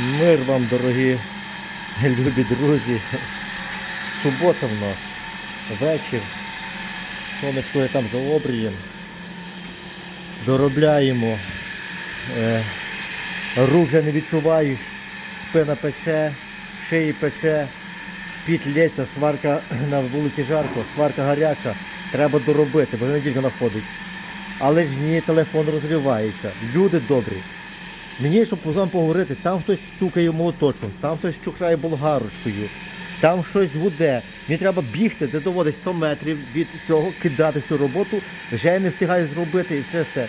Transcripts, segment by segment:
Мир вам, дорогі любі друзі. Субота в нас. Вечір. Сонечко я там за обрієм. Доробляємо. Е, рук вже не відчуваєш. Спина пече, шиї пече, піт лється, сварка на вулиці жарко, сварка гаряча. Треба доробити, бо вже неділька находить. Але ж ні, телефон розривається. Люди добрі. Мені, щоб з вами поговорити, там хтось стукає молоточком, там хтось чухрає болгарочкою, там щось гуде. Мені треба бігти, де доводить 100 метрів від цього, кидати всю роботу, вже я не встигаю зробити і через те.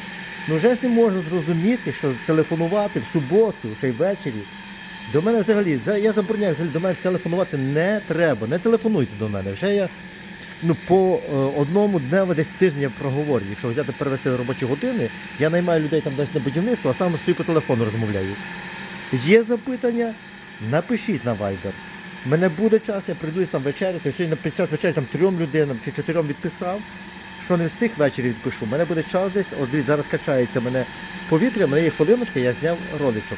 Ну вже ж не можна зрозуміти, що телефонувати в суботу, ще й ввечері. До мене взагалі, я забороняю взагалі до мене телефонувати не треба. Не телефонуйте до мене. Вже я ну, по е, одному дневу десь тиждень я проговорю. Якщо взяти перевести робочі години, я наймаю людей там десь на будівництво, а сам стою по телефону розмовляю. Є запитання? Напишіть на Viber. Мене буде час, я прийду там вечеряти. Сьогодні під час вечері там трьом людинам чи чотирьом відписав. Що не встиг ввечері відпишу. У мене буде час десь, от дивіться, зараз качається мене повітря, мене є хвилиночка, я зняв роличок.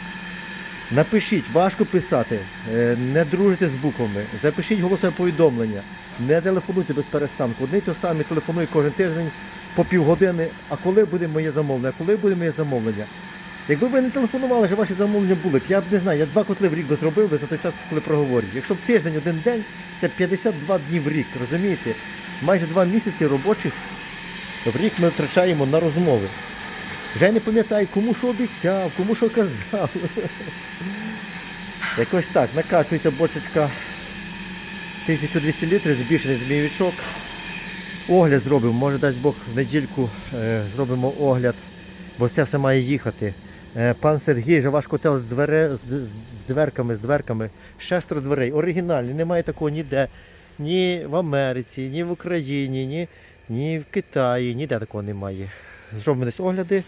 Напишіть, важко писати, е, не дружите з буквами, запишіть голосове повідомлення, не телефонуйте без перестанку. Одне й те саме телефонує кожен тиждень по півгодини. А коли буде моє замовлення? А коли буде моє замовлення? Якби ви не телефонували, що ваші замовлення були б, я б не знаю, я два котли в рік би зробив би за той час, коли проговорю. Якщо б тиждень один день, це 52 дні в рік, розумієте? Майже два місяці робочих в рік ми втрачаємо на розмови. Вже не пам'ятаю, кому що обіцяв, кому що казав. Якось так, накачується бочечка 1200 літрів, збільшений змійовичок. Огляд зробимо, може дасть Бог в недільку е, зробимо огляд, бо це все має їхати. Е, пан Сергій, вже ваш котел з, двере, з, дверками, з дверками, шестеро дверей, оригінальний, немає такого ніде, ні в Америці, ні в Україні, ні, ні в Китаї, ніде такого немає. Зробимо десь огляди.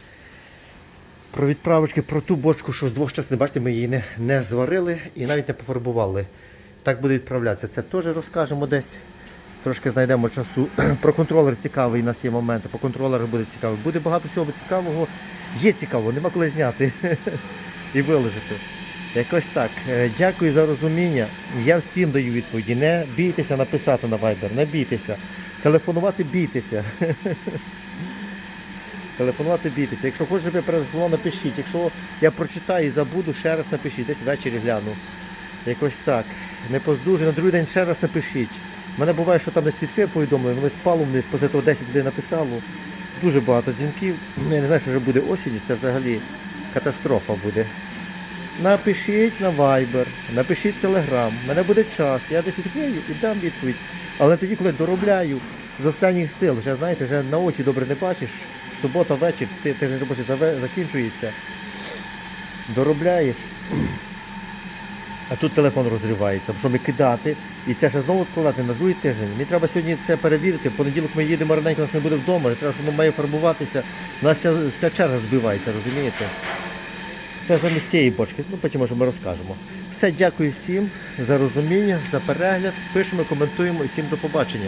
Про відправочки, про ту бочку, що з двох частин, бачите, ми її не, не зварили і навіть не пофарбували. Так буде відправлятися. Це теж розкажемо десь. Трошки знайдемо часу. Про контролер цікавий у нас є момент. По контролеру буде цікаво. Буде багато всього цікавого. Є цікаво, нема коли зняти і виложити. Якось так. Е, Дякую за розуміння. Я всім даю відповіді. Не бійтеся написати на Viber, не бійтеся. Телефонувати бійтеся. Телефонувати бійтеся. Якщо хочете, щоб я перетелефонував, напишіть. Якщо я прочитаю і забуду, ще раз напишіть. Десь ввечері гляну. Якось так. Не поздужу, на другий день ще раз напишіть. У мене буває, що там десь відкрив повідомлення, воно спало вниз, після того 10 людей написало. Дуже багато дзвінків. Я не знаю, що вже буде осінь, це взагалі катастрофа буде. Напишіть на Viber, напишіть в Telegram. У мене буде час, я десь відкрию і дам відповідь. Але тоді, коли доробляю з останніх сил, вже знаєте, вже на очі добре не бачиш. Субота вечір, ти- тиждень робочий закінчується. Доробляєш. А тут телефон розривається, щоб ми кидати. І це ще знову відкладати на другий тиждень. Мені треба сьогодні це перевірити. В понеділок ми їдемо раненько, нас не буде вдома. Треба, щоб воно має фарбуватися. У нас ця, ця черга збивається, розумієте? Це замість цієї бочки. Ну потім може ми розкажемо. Все, дякую всім за розуміння, за перегляд. Пишемо, коментуємо і всім до побачення.